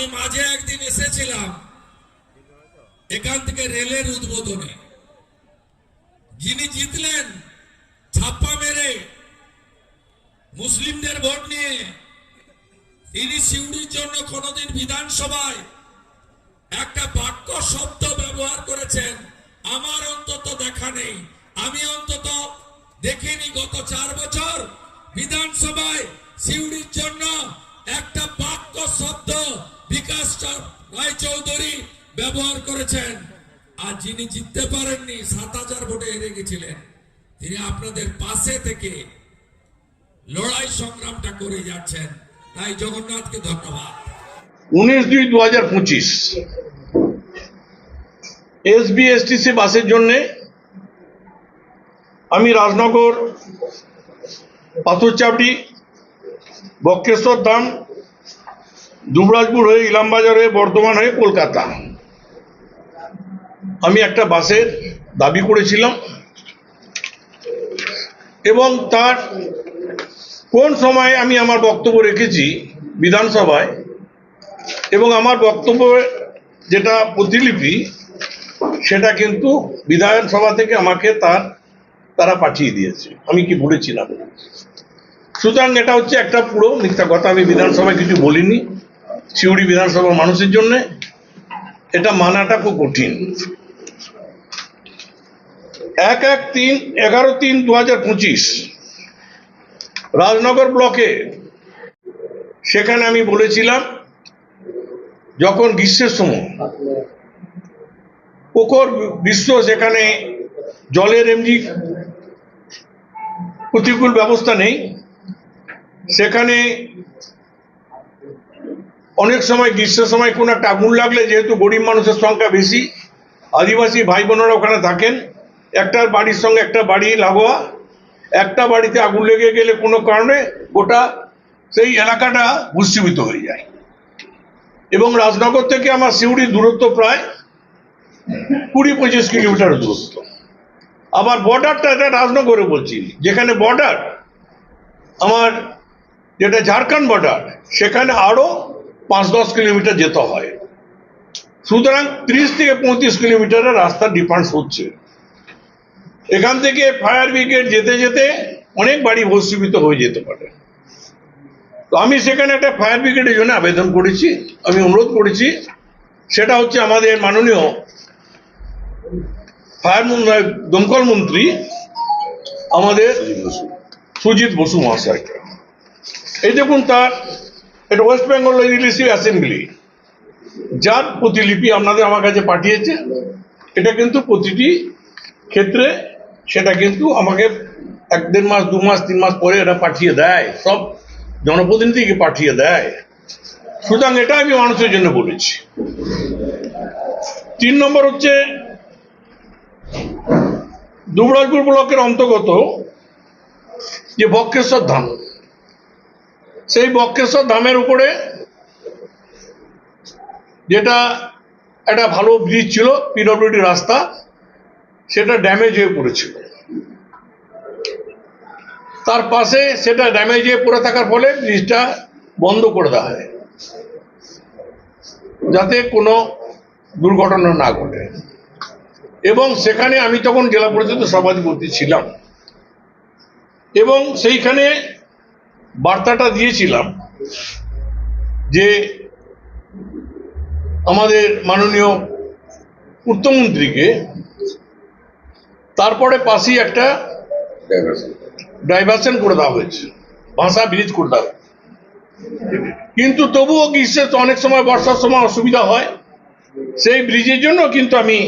আমি মাঝে একদিন এসেছিলাম এখান থেকে রেলের উদ্বোধনে। যিনি জিতলেন, ছাপ্পা মেরে মুসলিমদের ভোট নিয়ে, তিনি সিউড়ির জন্য কোনোদিন বিধানসভায় একটা বাক্য, শব্দ ব্যবহার করেছেন। আমার অন্তত দেখা নেই। আমি অন্তত দেখিনি গত চার বছর বিধানসভায় সিউড়ির জন্য একটা বাক্য, শব্দ বিকাশ রায় চৌধুরী ব্যবহার করেছেন। আর যিনি জিততে পারেননি, সাত হাজার ভোটে হেরে গেছিলেন। তিনি আপনাদের পাশে থেকে লড়াই সংগ্রামটা করে যাচ্ছেন। তাই জগন্নাথকে ধন্যবাদ। উনিশ দুই দু হাজার পঁচিশ। এস এসবিএসটিসি বাসের জন্যে আমি রাজনগর, পাথরচাপড়ি, বক্রেশ্বর ধাম দুবরাজপুর হয়ে, ইলামবাজার হয়ে, বর্ধমান হয়ে, কলকাতা। আমি একটা বাসের দাবি করেছিলাম এবং তার কোন সময় আমি আমার বক্তব্য রেখেছি বিধানসভায় এবং আমার বক্তব্য যেটা প্রতিলিপি, সেটা কিন্তু বিধানসভা থেকে আমাকে তার, তারা পাঠিয়ে দিয়েছে। আমি কি বলেছিলাম সুতরাং এটা হচ্ছে একটা পুরো মিথ্যা কথা। আমি বিধানসভায় কিছু বলিনি। সিউড়ি বিধানসভার মানুষের জন্য এটা মানাটা খুব কঠিন। এক এক তিন, এগারো তিন দু হাজার পঁচিশ রাজনগর ব্লকে সেখানে আমি বলেছিলাম, যখন গ্রীষ্মের সময় প্রখর বিশ্ব সেখানে জলের এমনি প্রতিকূল ব্যবস্থা নেই, সেখানে অনেক সময় গ্রীষ্মের সময় কোনো একটা আগুন লাগলে যেহেতু গরিব মানুষের সংখ্যা বেশি, আদিবাসী ভাই বোনেরা ওখানে থাকেন, একটার বাড়ির সঙ্গে একটা বাড়ি লাগোয়া, একটা বাড়িতে আগুন লেগে গেলে কোনো কারণে গোটা সেই এলাকাটা ভূষীভূত হয়ে যায়। এবং রাজনগর থেকে আমার সিউড়ির দূরত্ব প্রায় কুড়ি পঁচিশ কিলোমিটার দূরত্ব। আবার বর্ডারটা এটা রাজনগরে বলছি, যেখানে বর্ডার, আমার যেটা ঝাড়খণ্ড বর্ডার, সেখানে আরও পাঁচ দশ কিলোমিটার যেতে হয়। সুতরাং ত্রিশ থেকে পঁয়ত্রিশ কিলোমিটারের রাস্তা ডিফারেন্স হচ্ছে। এখান থেকে ফায়ার ব্রিগেড যেতে যেতে অনেক বাড়ি ভস্মীভূত হয়ে যেতে পারে। তো আমি সেখানে একটা ফায়ার ব্রিগেডের জন্য আবেদন করেছি, আমি অনুরোধ করেছি। সেটা হচ্ছে আমাদের মাননীয় ফায়ার দমকল মন্ত্রী, আমাদের সুজিত বসু। মহাশয়কে এই দেখুন তার এটা ওয়েস্ট বেঙ্গল লেজিসলেটিভ অ্যাসেম্বলি যার প্রতিলিপি আপনাদের আমার কাছে পাঠিয়েছে, এটা কিন্তু প্রতিটি ক্ষেত্রে সেটা কিন্তু আমাকে এক দেড় মাস, দু মাস, তিন মাস পরে এটা পাঠিয়ে দেয়, সব জনপ্রতিনিধিকে পাঠিয়ে দেয়। সুতরাং এটা আমি মানুষের জন্য বলেছি। তিন নম্বর হচ্ছে, দুবরাজপুর ব্লকের অন্তর্গত যে বক্রেশ্বর ধাম সেই বক্রেশ্বর ধামের উপরে যেটা একটা ভালো ব্রিজ ছিল পিডব্লিউডি রাস্তা, সেটা ড্যামেজ হয়ে পড়েছিল। তার পাশে সেটা ড্যামেজ হয়ে পড়ে থাকার ফলে ব্রিজটা বন্ধ করে দেওয়া হয়, যাতে কোনো দুর্ঘটনা না ঘটে। এবং সেখানে আমি তখন জেলা পরিষদের সভাধিপতি ছিলাম। এবং সেইখানে বার্তাটা দিয়েছিলাম যে আমাদের মাননীয় পূর্তমন্ত্রীকে তারপরে পাশেই একটা ডাইভার্সন করে দেওয়া হয়েছে, ভাষা ব্রিজ করে দেওয়া। কিন্তু তবুও গ্রীষ্মের তো অনেক সময় বর্ষার সময় অসুবিধা হয়, সেই ব্রিজের জন্য কিন্তু আমি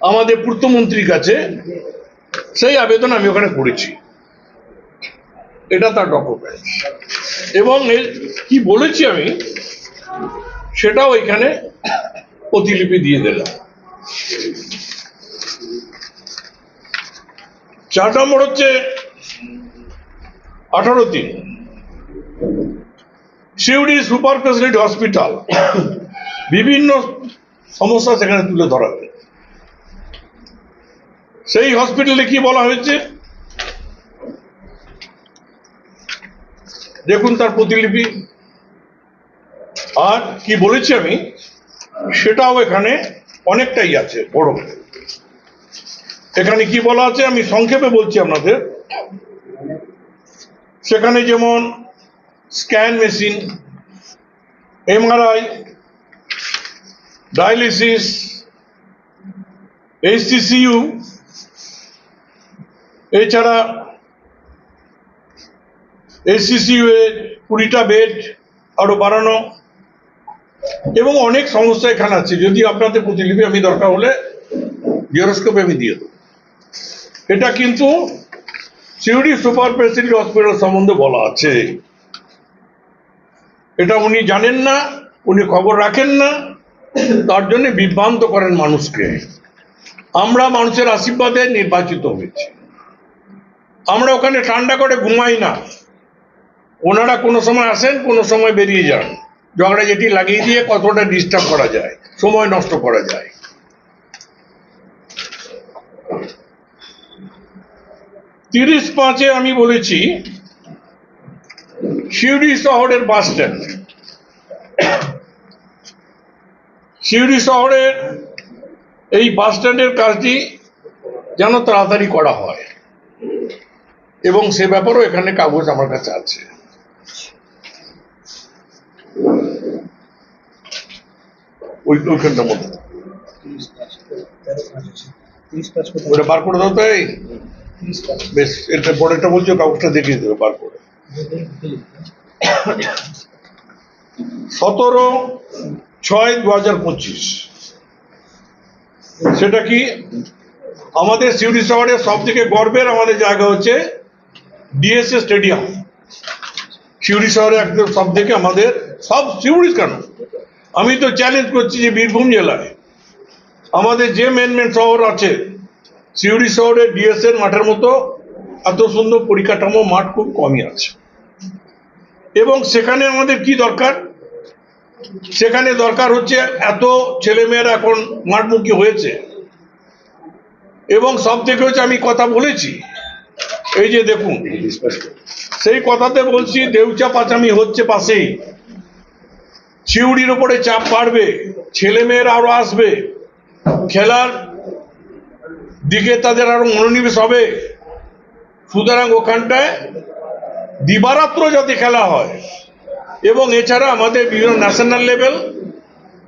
আমাদের পূর্তমন্ত্রীর কাছে সেই আবেদন আমি ওখানে করেছি এটা তার ডকুমেন্ট এবং এর কি বলেছি আমি, সেটাও এখানে প্রতিলিপি দিয়ে দিলাম। চার নম্বর হচ্ছে আঠারো তিন। শিউডি সুপার স্পেশালিটি হসপিটাল, বিভিন্ন সমস্যা সেখানে তুলে ধরা সেই হসপিটালে কি বলা হয়েছে? দেখুন তার প্রতিলিপি। আর কি বলেছি আমি, সেটাও এখানে অনেকটাই আছে, বড় এখানে কি বলা আছে আমি সংক্ষেপে বলছি আপনাদের। সেখানে যেমন scan machine, MRI, dialysis HCCU এছাড়া এইচসিসিউ এর কুড়িটা বেড আরও বাড়ানো। এবং অনেক সমস্যা এখানে আছে। যদি আপনাদের প্রতিলিপি আমি দরকার হলে জিওরোস্কোপে আমি দিয়ে দেবো। এটা কিন্তু সিউড়ি সুপার স্পেশালিটি হসপিটাল সম্বন্ধে বলা আছে। এটা উনি জানেন না, উনি খবর রাখেন না, তার জন্য বিভ্রান্ত করেন মানুষকে। আমরা মানুষের আশীর্বাদে নির্বাচিত হয়েছি। আমরা ওখানে ঠান্ডা করে ঘুমাই না। ওনারা কোনো সময় আসেন, কোনো সময় বেরিয়ে যান। ঝগড়া যেটি লাগিয়ে দিয়ে কতটা ডিস্টার্ব করা যায়, সময় নষ্ট করা যায়। তিরিশ পাঁচে আমি বলেছি শিউড়ি শহরের বাস স্ট্যান্ড। শিউড়ি শহরের এই বাস স্ট্যান্ডের কাজটি যেন তাড়াতাড়ি করা হয়। এবং সে ব্যাপারেও এখানে কাগজ আমার কাছে আছে। ওই ওইখানটার মধ্যে। ওটা বার করে দাও তো এই। বেশ, এটা পরেরটা বলছো, কাগজটা দেখিয়ে দেবে বার করে সতেরো ছয় দু হাজার পঁচিশ। সেটা কি? আমাদের সিউড়ি শহরের সব থেকে গর্বের আমাদের জায়গা হচ্ছে ডিএসএ স্টেডিয়াম। সিউড়ি শহরে একদম সব থেকে আমাদের, সব সিউড়ি কেন? আমি তো চ্যালেঞ্জ করছি যে বীরভূম জেলায়। আমাদের যে মেন মেন শহর আছে, সিউড়ি শহরে ডিএসএর মাঠের মতো এত সুন্দর পরিকাঠামো, মাঠ খুব কমই আছে। এবং সেখানে আমাদের কি দরকার? সেখানে দরকার হচ্ছে এত ছেলেমেয়েরা এখন মাঠমুখী হয়েছে। এবং সব থেকে হচ্ছে আমি কথা বলেছি, এই যে দেখুন, সেই কথাতে বলছি, দেউচা পাচামি হচ্ছে পাশেই। শিউড়ির উপরে চাপ বাড়বে, ছেলেমেয়েরা আরও আসবে, খেলার দিকে তাদের আরও মনোনিবেশ হবে। সুতরাং ওখানটায় দিবারাত্র যাতে খেলা হয়, এবং এছাড়া আমাদের বিভিন্ন ন্যাশনাল লেভেল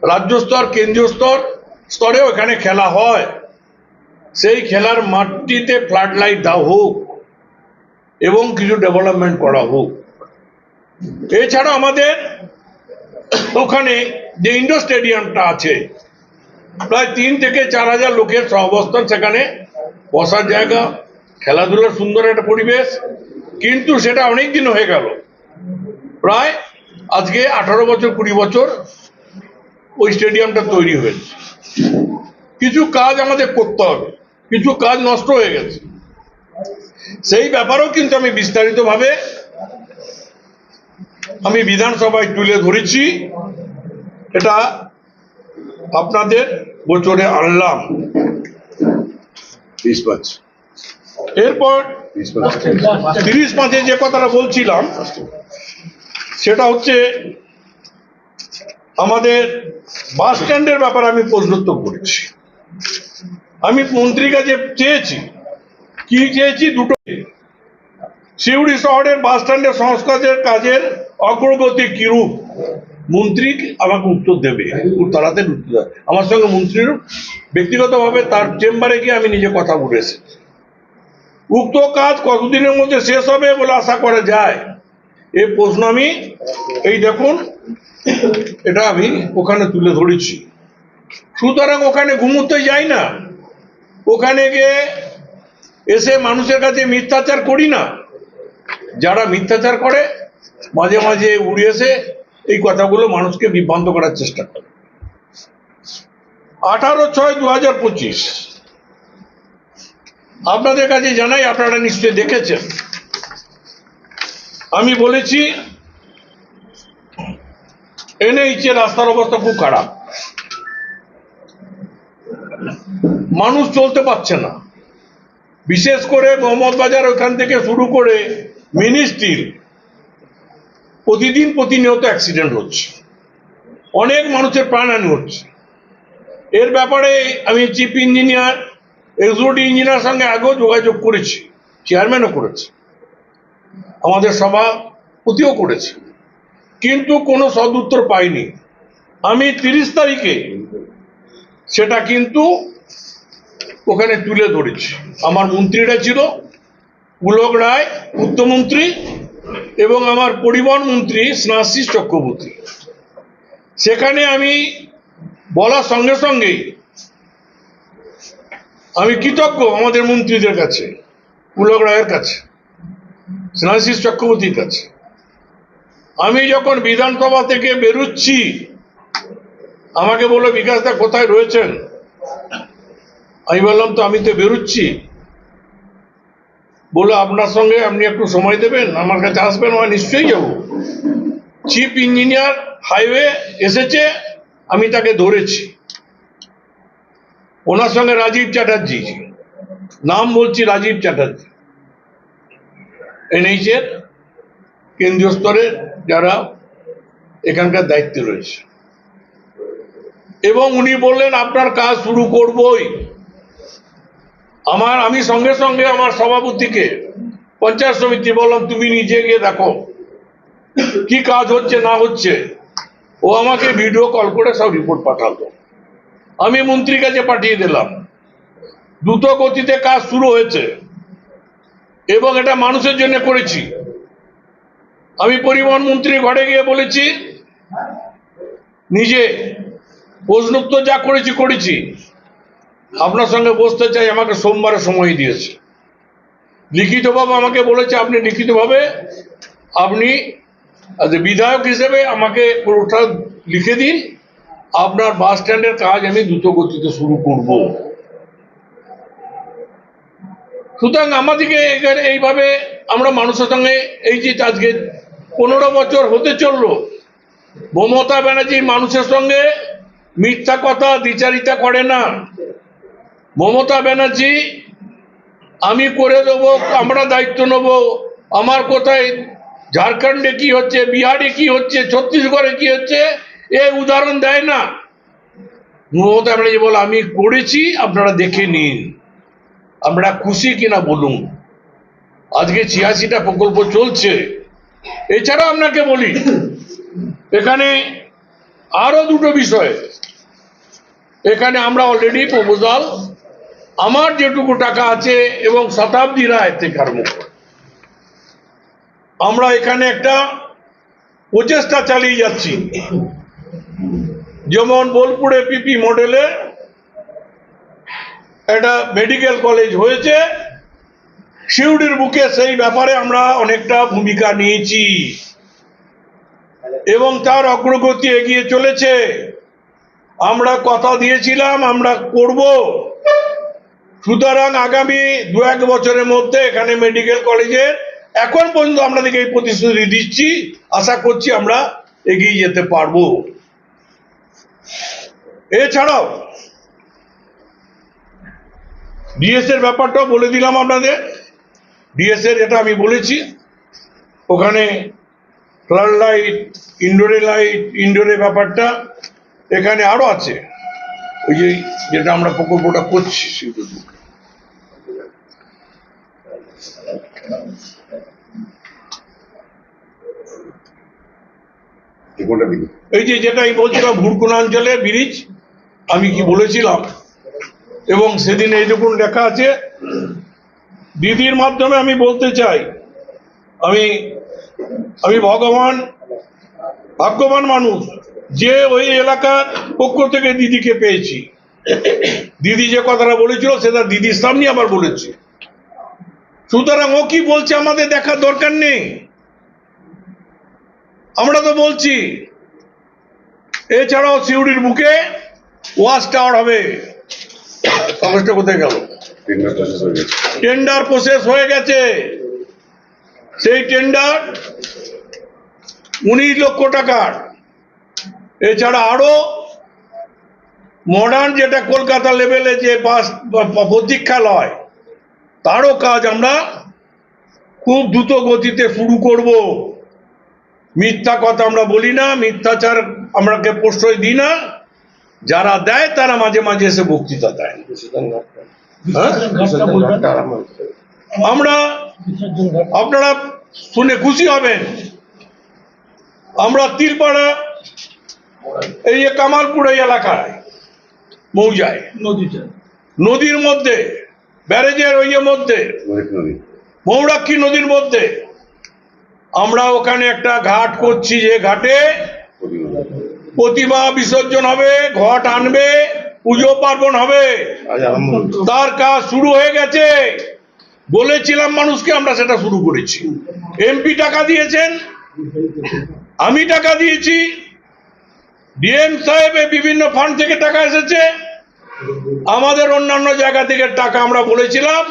রাজ্য স্তর, কেন্দ্রীয় স্তর, স্তরেও এখানে খেলা হয়। সেই খেলার মাঠটিতে ফ্লাড লাইট দেওয়া হোক, এবং কিছু ডেভেলপমেন্ট করা হোক। এছাড়া আমাদের ওখানে যে ইন্ডোর স্টেডিয়ামটা আছে, প্রায় তিন থেকে চার হাজার লোকের সহাবস্থান সেখানে। বসার জায়গা, খেলাধুলার সুন্দর একটা পরিবেশ, কিন্তু সেটা অনেক দিন হয়ে গেল। প্রায় আজকে আঠারো বছর, কুড়ি বছর ওই স্টেডিয়ামটা তৈরি হয়েছে। কিছু কাজ আমাদের করতে হবে, কিছু কাজ নষ্ট হয়ে গেছে। সেই ব্যাপারেও কিন্তু আমি বিস্তারিতভাবে আমি বিধানসভায় তুলে ধরেছি এটা আপনাদের গোচরে আনলাম। এরপর তিরিশ পাঁচে যে কথাটা বলছিলাম সেটা হচ্ছে আমাদের বাস স্ট্যান্ডের ব্যাপারে আমি প্রশ্নোত্তর করেছি। আমি মন্ত্রীর কাছে চেয়েছি কি চেয়েছি দুটো। সিউড়ি শহরের বাস স্ট্যান্ডের সংস্কারের কাজের অগ্রগতি কিরূপ? মন্ত্রী আমাকে উত্তর দেবে। তাড়াতাড়ি উত্তর দেবে। আমার সঙ্গে মন্ত্রীর ব্যক্তিগতভাবে তার চেম্বারে গিয়ে আমি নিজে কথা বলে এসেছি উক্ত কাজ কতদিনের মধ্যে শেষ হবে বলে আশা করা যায়? এই প্রশ্ন আমি, এই দেখুন, এটা আমি ওখানে তুলে ধরেছি। সুতরাং ওখানে ঘুমোতে যাই না। ওখানে গিয়ে এসে মানুষের কাছে মিথ্যাচার করি না। যারা মিথ্যাচার করে মাঝে মাঝে উড়ে এসে এই কথাগুলো মানুষকে বিভ্রান্ত করার চেষ্টা করে। আঠারো ছয় দু হাজার পঁচিশ। আপনাদের কাছে জানাই, আপনারা নিশ্চয়ই দেখেছেন। আমি বলেছি, এনএইচ রাস্তার অবস্থা খুব খারাপ। মানুষ চলতে পারছে না। বিশেষ করে মোহাম্মদ বাজার ওখান থেকে শুরু করে মিনি স্টিল প্রতিদিন প্রতিনিয়ত অ্যাক্সিডেন্ট হচ্ছে। অনেক মানুষের প্রাণহানি হচ্ছে। এর ব্যাপারে আমি চিফ ইঞ্জিনিয়ার এক্সিকিউটিভ ইঞ্জিনিয়ার সঙ্গে আগেও যোগাযোগ করেছি চেয়ারম্যানও করেছি। আমাদের সভাপতিও করেছে। কিন্তু কোনো সদুত্তর পাইনি। আমি তিরিশ তারিখে সেটা কিন্তু ওখানে তুলে ধরেছি। আমার মন্ত্রীরা ছিল, পুলক রায় পূর্তমন্ত্রী এবং আমার পরিবহন মন্ত্রী স্নাশিস চক্রবর্তী। সেখানে আমি বলার সঙ্গে সঙ্গেই আমি কৃতজ্ঞ আমাদের মন্ত্রীদের কাছে, পুলক রায়ের কাছে স্নাশিস চক্রবর্তীর কাছে। আমি যখন বিধানসভা থেকে বেরুচ্ছি, আমাকে বলল বিকাশদা কোথায় রয়েছেন? আমি বললাম, তো আমি তো বেরোচ্ছি। বলে, আপনার সঙ্গে আপনি একটু সময় দেবেন? আমার কাছে আসবেন, আমি নিশ্চয়ই যাব। চিফ ইঞ্জিনিয়ার হাইওয়ে এসেছে, আমি তাকে ধরেছি। ওনার সঙ্গে রাজীব চ্যাটার্জি। নাম বলছি রাজীব চ্যাটার্জি। এনএইচের কেন্দ্রীয় স্তরের যারা এখানকার দায়িত্বে রয়েছে। এবং উনি বললেন, আপনার কাজ শুরু করবই। আমার, আমি সঙ্গে সঙ্গে আমার সভাপতিকে, পঞ্চায়েত সমিতি বললাম, তুমি নিজে গিয়ে দেখো, কি কাজ হচ্ছে, না হচ্ছে। ও আমাকে ভিডিও কল করে সব রিপোর্ট পাঠালো। আমি মন্ত্রীর কাছে পাঠিয়ে দিলাম। দ্রুত গতিতে কাজ শুরু হয়েছে এবং এটা মানুষের জন্য করেছি। আমি পরিবহন মন্ত্রীর ঘরে গিয়ে বলেছি, নিজে প্রশ্নোত্তর যা করেছি করেছি। আপনার সঙ্গে বসতে চাই, আমাকে সোমবারে সময় দিয়েছে। লিখিতভাবে আমাকে বলেছে, আপনি লিখিতভাবে আপনি বিধায়ক হিসেবে আমাকে ওটা লিখে দিন। আপনার বাস স্ট্যান্ডের কাজ আমি দ্রুত গতিতে শুরু করব। সুতরাং আমাদেরকে এখানে এইভাবে আমরা মানুষের সঙ্গে এই যে আজকে পনেরো বছর হতে চলল, মমতা ব্যানার্জি মানুষের সঙ্গে মিথ্যা কথা, দ্বিচারিতা করে না। মমতা ব্যানার্জি, আমি করে দেবো, আমরা দায়িত্ব নেব। আমার কোথায়, ঝাড়খণ্ডে কি হচ্ছে, বিহারে কি হচ্ছে, ছত্তিশগড়ে কি হচ্ছে, এ উদাহরণ দেয় না। মমতা ব্যানার্জি বলে, আমি করেছি, আপনারা দেখে নিন। আমরা খুশি কিনা বলুন। আজকে ছিয়াশিটা প্রকল্প চলছে। এছাড়া আপনাকে বলি, এখানে আরও দুটো বিষয়। এখানে আমরা অলরেডি প্রপোজাল আমার যেটুকু টাকা আছে এবং শতাব্দী রায় থেকে আরম্ভ করে। আমরা এখানে একটা প্রচেষ্টা চালিয়ে যাচ্ছি। যেমন বোলপুরে পিপি মডেলে একটা মেডিকেল কলেজ হয়েছে। শিউডির বুকে সেই ব্যাপারে আমরা অনেকটা ভূমিকা নিয়েছি। এবং তার অগ্রগতি এগিয়ে চলেছে। আমরা কথা দিয়েছিলাম, আমরা করব। সুতরাং আগামী দু এক বছরের মধ্যে এখানে মেডিকেল কলেজের এখন পর্যন্ত আপনাদেরকে এই প্রতিশ্রুতি দিচ্ছি, আশা করছি আমরা এগিয়ে যেতে পারব। এছাড়াও ডিএস এর ব্যাপারটাও বলে দিলাম আপনাদের। ডিএস এর এটা আমি বলেছি, ওখানে ফ্লাড লাইট ইনডোরে লাইট ইনডোরে ব্যাপারটা এখানে আরও আছে। ওই যেটা আমরা প্রকল্পটা করছি, সেগুলো। এই যে যেটা আমি বলছিলাম ভুরকুনাঞ্চলে ব্রিজ আমি কি বলেছিলাম? এবং সেদিন এইটুকুন লেখা আছে দিদির মাধ্যমে আমি বলতে চাই আমি আমি ভগবান ভাগ্যবান মানুষ যে ওই এলাকার পক্ষ থেকে দিদিকে পেয়েছি। দিদি যে কথাটা বলেছিল সেটা দিদির সামনে আবার বলেছি। সুতরাং ও কি বলছে আমাদের দেখার দরকার নেই? আমরা তো বলছি এছাড়াও সিউড়ির বুকে ওয়াশ টাওয়ার হবে। কাগজটা কোথায় গেল? টেন্ডার প্রসেস হয়ে গেছে। সেই টেন্ডার উনিশ লক্ষ টাকার। এছাড়া আরও মডার্ন যেটা কলকাতা লেভেলে যে বাস প্রতীক্ষালয় তারও কাজ আমরা খুব দ্রুত গতিতে শুরু করব। মিথ্যা কথা আমরা বলি না মিথ্যাচার আমরাকে প্রশ্রয় দিই না। যারা দেয় তারা মাঝে মাঝে এসে বক্তৃতা দেয়। হ্যাঁ? আমরা আপনারা শুনে খুশি হবেন। আমরা তিলপাড়া এই যে কামালপুর এই এলাকায় মৌজায় নদীতে। নদীর মধ্যে ব্যারেজের ওই মধ্যে, মৌরাক্ষী নদীর মধ্যে, আমরা ওখানে একটা ঘাট করছি যে ঘাটে প্রতিমা বিসর্জন হবে, ঘট আনবে, পুজো পার্বণ হবে। তার কাজ শুরু হয়ে গেছে। বলেছিলাম মানুষকে আমরা সেটা শুরু করেছি। এমপি টাকা দিয়েছেন, আমি টাকা দিয়েছি। ডিএম সাহেবের বিভিন্ন ফান্ড থেকে টাকা এসেছে। আমাদের অন্যান্য জায়গা থেকে টাকা আমরা বলেছিলাম,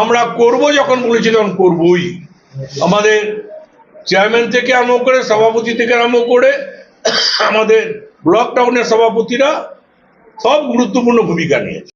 আমরা করব যখন বলেছি তখন করবই। আমাদের চেয়ারম্যান থেকে আরম্ভ করে, সভাপতি থেকে আরম্ভ করে, আমাদের ব্লক টাউনের সভাপতিরা সব গুরুত্বপূর্ণ ভূমিকা নিয়েছে।